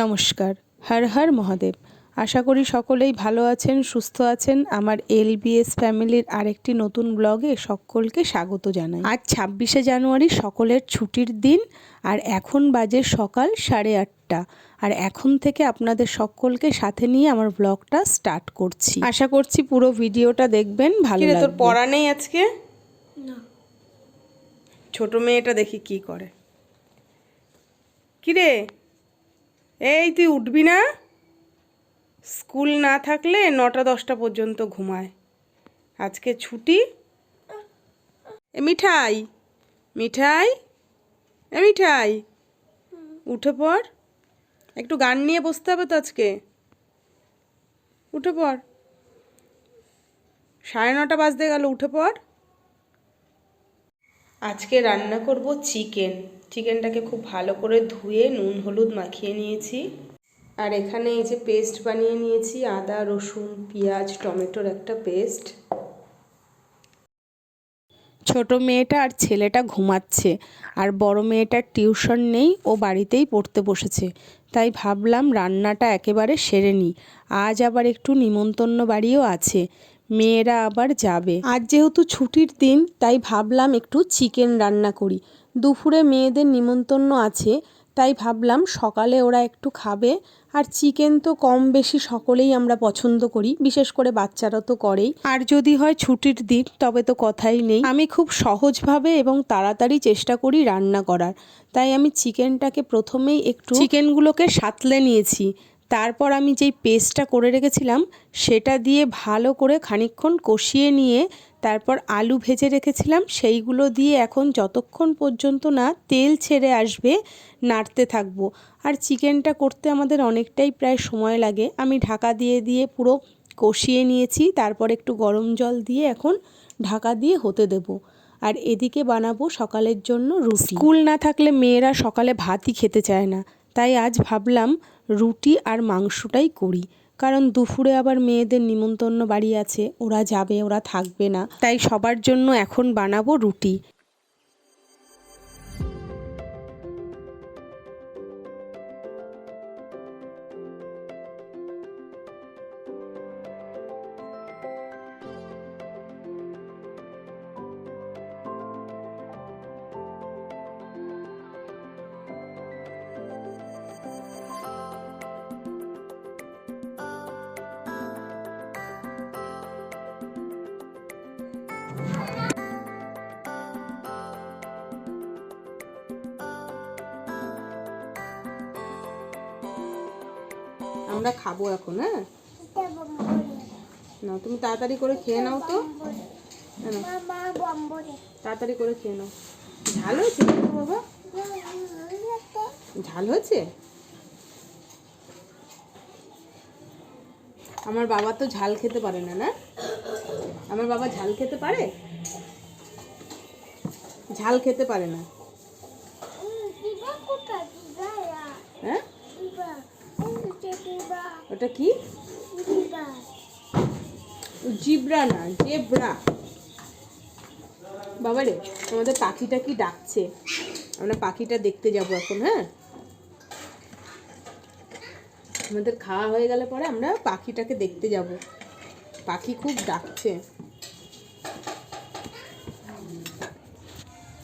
নমস্কার। হর হর মহাদেব। আশা করি সকলেই ভালো আছেন সুস্থ আছেন। আমার এলবিএস ফ্যামিলির আরেকটি নতুন ব্লগে সকলকে স্বাগত জানাই। আজ ছাব্বিশে জানুয়ারি সকলের ছুটির দিন আর এখন বাজে সকাল সাড়ে আটটা। আর এখন থেকে আপনাদের সকলকে সাথে নিয়ে আমার ব্লগটা স্টার্ট করছি। আশা করছি পুরো ভিডিওটা দেখবেন ভালো তোর পড়া নেই আজকে? ছোট মেয়েটা দেখি কি করে। কিরে এই তুই উঠবি না? স্কুল না থাকলে নটা দশটা পর্যন্ত ঘুমায়। আজকে ছুটি? এ মিঠাই মিঠাই, এ মিঠাই, উঠে পড়। একটু গান নিয়ে বসতে হবে তো আজকে। উঠে পড়। সাড়ে নটা বাজতে গেল, উঠে পড়। আজকে রান্না করব চিকেন। চিকেনটাকে খুব ভালো করে ধুয়ে নুন, হলুদ মাখিয়ে নিয়েছি। আর এখানে এই যে পেস্ট বানিয়ে নিয়েছি, আদা, রসুন, পেঁয়াজ, টমেটোর একটা পেস্ট। ছোট মেয়েটা আর ছেলেটা ঘুমাচ্ছে, আর বড় মেয়েটার টিউশন নেই, ও বাড়িতেই পড়তে বসেছে। তাই ভাবলাম রান্নাটা একেবারে সেরে নিই। আজ আবার একটু নিমন্তন্ন বাড়িও আছে। মেয়েরা আবার যাবে। আজ যেহেতু ছুটির দিন, তাই ভাবলাম একটু চিকেন রান্না করি। দুপুরে মেয়েদের নিমন্তন্ন আছে, তাই ভাবলাম সকালে ওরা একটু খাবে। আর চিকেন তো কম বেশি সকলেই আমরা পছন্দ করি, বিশেষ করে বাচ্চারা তো করেই। আর যদি হয় ছুটির দিন, তবে তো কথাই নেই। আমি খুব সহজভাবে এবং তাড়াতাড়ি চেষ্টা করি রান্না করার। তাই আমি চিকেনটাকে প্রথমেই একটু চিকেনগুলোকে সাতলে নিয়েছি। তারপর আমি যেই পেস্টটা করে রেখেছিলাম, সেটা দিয়ে ভালো করে খানিকক্ষণ কষিয়ে নিয়ে তারপর আলু ভেজে রেখেছিলাম, সেইগুলো দিয়ে এখন যতক্ষণ পর্যন্ত না তেল ছেড়ে আসবে, নাড়তে থাকব। আর চিকেনটা করতে আমাদের অনেকটাই প্রায় সময় লাগে। আমি ঢাকা দিয়ে দিয়ে পুরো কষিয়ে নিয়েছি, তারপর একটু গরম জল দিয়ে এখন ঢাকা দিয়ে হতে দেবো। আর এদিকে বানাবো সকালের জন্য রুটি। স্কুল না থাকলে মেয়েরা সকালে ভাতই খেতে চায় না। তাই আজ ভাবলাম রুটি আর মাংসটাই করি। কারণ দুপুরে আবার মেয়েদের নিমন্তন্ন বাড়ি আছে, ওরা যাবে, ওরা থাকবে না। তাই সবার জন্য এখন বানাবো রুটি। আমরা খাব এখন হ্যাঁ? না তুমি তাড়াতাড়ি করে খেয়ে নাও তো। না, তাড়াতাড়ি করে খেয়ে নাও। ঝাল হয়েছে বাবা? ঝাল হয়েছে? আমার বাবা তো ঝাল খেতে পারে না না? আমার বাবা ঝাল খেতে পারে? ঝাল খেতে পারে না। হ্যাঁ? ওটা কি? জিব্রা না জেব্রা। বাবা রে তোমাদের পাখিটা কি ডাকছে? আমরা পাখিটা দেখতে যাব এখন হ্যাঁ? আমাদের খাওয়া হয়ে গেলে পরে আমরা পাখিটাকে দেখতে যাব। পাখি খুব ডাকছে।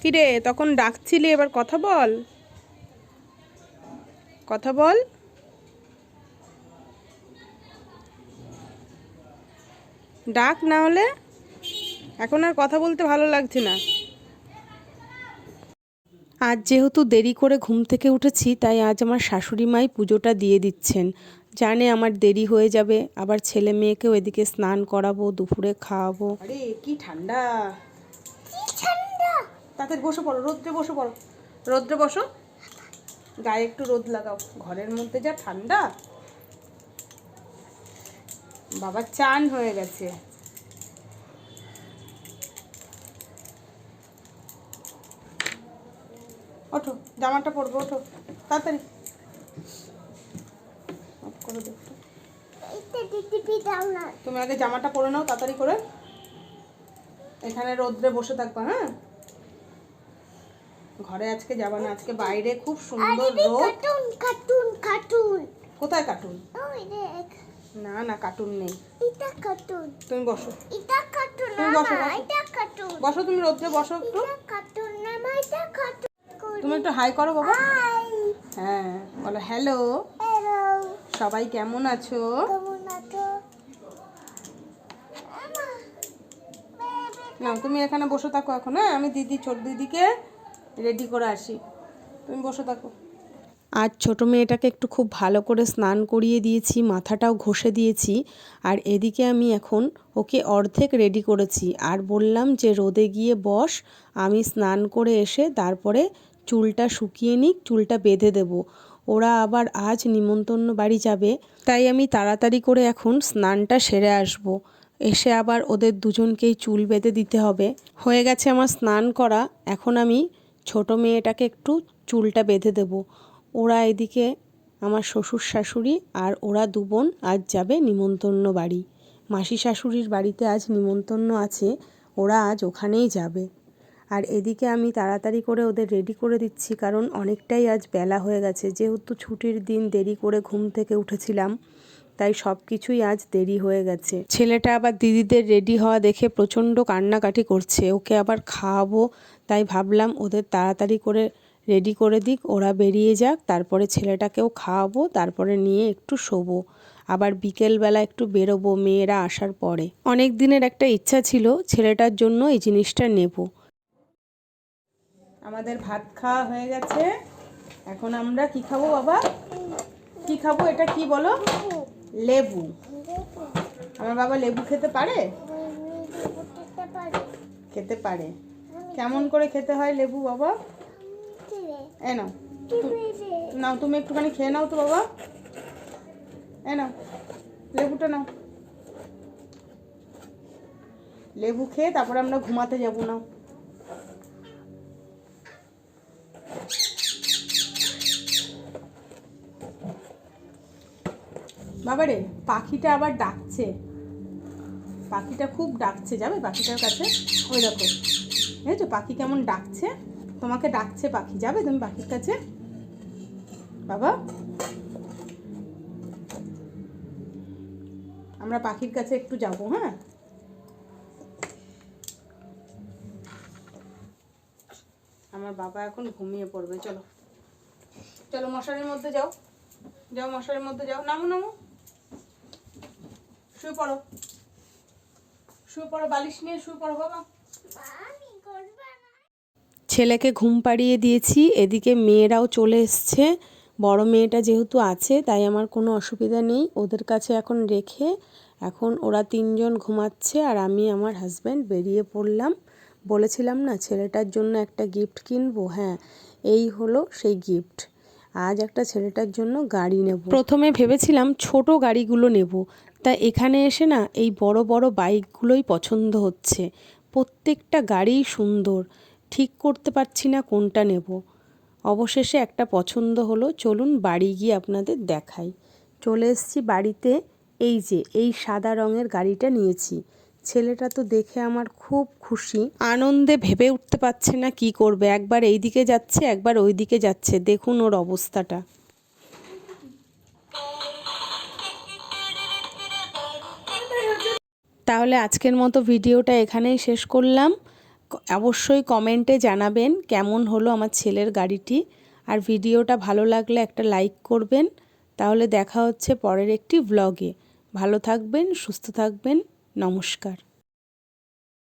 কিরে, তখন ডাকছিলি, এবার কথা বল। কথা বল। ডাক না হলে এখন আর কথা বলতে ভালো লাগছে না। আজ যেহেতু দেরি করে ঘুম থেকে উঠেছি তাই আজ আমার শাশুড়ি মাই পুজোটা দিয়ে দিচ্ছেন। জানে আমার দেরি হয়ে যাবে আবার ছেলে মেয়েকেও এদিকে স্নান করাবো দুপুরে খাওয়াবো। আরে কি ঠান্ডা। তাড়াতাড়ি বসে পড়ো রোদ্রে বসে পড়ো। রোদ্রে বসো। গায়ে একটু রোদ লাগাও। ঘরের মধ্যে যা ঠান্ডা। বাবা চান হয়ে গেছে। ওঠো জামাটা পরবো ওঠো তাড়াতাড়ি। করে তুমি আগে জামাটা পরে নাও তাড়াতাড়ি করে। এখানে রোদ্রে বসে থাকবা হ্যাঁ? ঘরে আজকে যাবা না আজকে বাইরে খুব সুন্দর রোদ। Cartoon cartoon cartoon. কোথায় কার্টুন? ওই দেখ না না কার্টুন নেই। এটা কার্টুন তুমি বসো। এটা কার্টুন না বসো। এটা কার্টুন বসো তুমি রোদ্রে বসো একটু। কার্টুন না মা এটা কার্টুন তুমি একটু হাই করো বাবা। হাই হ্যাঁ বলো হ্যালো হ্যালো সবাই কেমন আছো? কেমন আছো? না তুমি এখানে বসে থাকো এখন হ্যাঁ? আমি দিদি ছোট দিদিকে রেডি করে আসি। তুমি বসে থাকো। আজ ছোটো মেয়েটাকে একটু খুব ভালো করে স্নান করিয়ে দিয়েছি, মাথাটাও ঘষে দিয়েছি আর এদিকে আমি এখন ওকে অর্ধেক রেডি করেছি। আর বললাম যে রোদে গিয়ে বস, আমি স্নান করে এসে তারপরে চুলটা শুকিয়ে নিক, চুলটা বেঁধে দেব। ওরা আবার আজ নিমন্তন্ন বাড়ি যাবে, তাই আমি তাড়াতাড়ি করে এখন স্নানটা সেরে আসব। এসে আবার ওদের দুজনকেই চুল বেঁধে দিতে হবে। হয়ে গেছে আমার স্নান করা, এখন আমি ছোট মেয়েটাকে একটু চুলটা বেঁধে দেব। ওরা এদিকে আমার শ্বশুর শাশুড়ি আর ওরা দু বোন আজ যাবে নিমন্তন্ন বাড়ি। মাসি শাশুড়ির বাড়িতে আজ নিমন্তন্ন আছে, ওরা আজ ওখানেই যাবে। আর এদিকে আমি তাড়াতাড়ি করে ওদের রেডি করে দিচ্ছি, কারণ অনেকটাই আজ বেলা হয়ে গেছে। যেহেতু ছুটির দিন দেরি করে ঘুম থেকে উঠেছিলাম, তাই সব কিছুই আজ দেরি হয়ে গেছে। ছেলেটা আবার দিদিদের রেডি হওয়া দেখে প্রচণ্ড কান্নাকাটি করছে। ওকে আবার খাওয়াবো, তাই ভাবলাম ওদের তাড়াতাড়ি করে রেডি করে দিক, ওরা বেরিয়ে যাক, তারপরে ছেলেটাকেও খাওয়াবো, তারপরে নিয়ে একটু শোবো। আবার বিকেলবেলা একটু বেরোবো মেয়েরা আসার পরে। অনেক দিনের একটা ইচ্ছা ছিল, ছেলেটার জন্য এই জিনিসটা নেব। আমাদের ভাত খাওয়া হয়ে গেছে। এখন আমরা কি খাব বাবা? কি খাব এটা কি বলো? লেবু। আমার বাবা লেবু খেতে পারে? খেতে পারে। কেমন করে খেতে হয় লেবু বাবা? এ নাও। রে নাও। তুমি একটুখানি খেয়ে নাও তো বাবা। এ নাও লেবুটা নাও। লেবু খেয়ে তারপরে আমরা ঘুমাতে যাব নাও। বাবারে পাখিটা আবার ডাকছে। পাখিটা খুব ডাকছে যাবে পাখিটার কাছে? ওই দেখো। বুঝেছ পাখি কেমন ডাকছে? তোমাকে ডাকছে পাখি, যাবে তুমি পাখির কাছে? বাবা। আমরা পাখির কাছে একটু যাব হ্যাঁ? আমার বাবা এখন ঘুমিয়ে পড়বে, চলো। চলো মশারির মধ্যে যাও। যাও মশারির মধ্যে যাও। নামো নামো। শুয়ে পড়ো। শুয়ে পড়ো, বালিশ নিয়ে শুয়ে পড়ো, বাবা। ছেলেকে ঘুম পাড়িয়ে দিয়েছি, এদিকে মেয়েরাও চলে এসছে। বড় মেয়েটা যেহেতু আছে, তাই আমার কোনো অসুবিধা নেই। ওদের কাছে এখন রেখে এখন ওরা তিনজন ঘুমাচ্ছে আর আমি আমার হাজব্যান্ড বেরিয়ে পড়লাম। বলেছিলাম না, ছেলেটার জন্য একটা গিফট কিনবো? হ্যাঁ এই হলো সেই গিফট আজ একটা ছেলেটার জন্য গাড়ি নেব। প্রথমে ভেবেছিলাম ছোট গাড়িগুলো নেব। তা এখানে এসে না এই বড় বড় বাইকগুলোই পছন্দ হচ্ছে। প্রত্যেকটা গাড়িই সুন্দর। ঠিক করতে পারছি না কোনটা নেব। অবশেষে একটা পছন্দ হলো, চলুন বাড়ি গিয়ে আপনাদের দেখাই। চলে এসেছি বাড়িতে, এই যে, এই সাদা রঙের গাড়িটা নিয়েছি। ছেলেটা তো দেখে আমার খুব খুশি। আনন্দে ভেবে উঠতে পারছে না কি করবে। একবার এই দিকে যাচ্ছে, একবার ওই দিকে যাচ্ছে। দেখুন ওর অবস্থাটা। তাহলে আজকের মতো ভিডিওটা এখানেই শেষ করলাম। অবশ্যই কমেন্টে জানাবেন কেমন হলো আমার ছেলের গাড়িটি। আর ভিডিওটা ভালো লাগলে একটা লাইক করবেন। তাহলে দেখা হচ্ছে পরের একটি ব্লগে ভালো থাকবেন, সুস্থ থাকবেন। নমস্কার।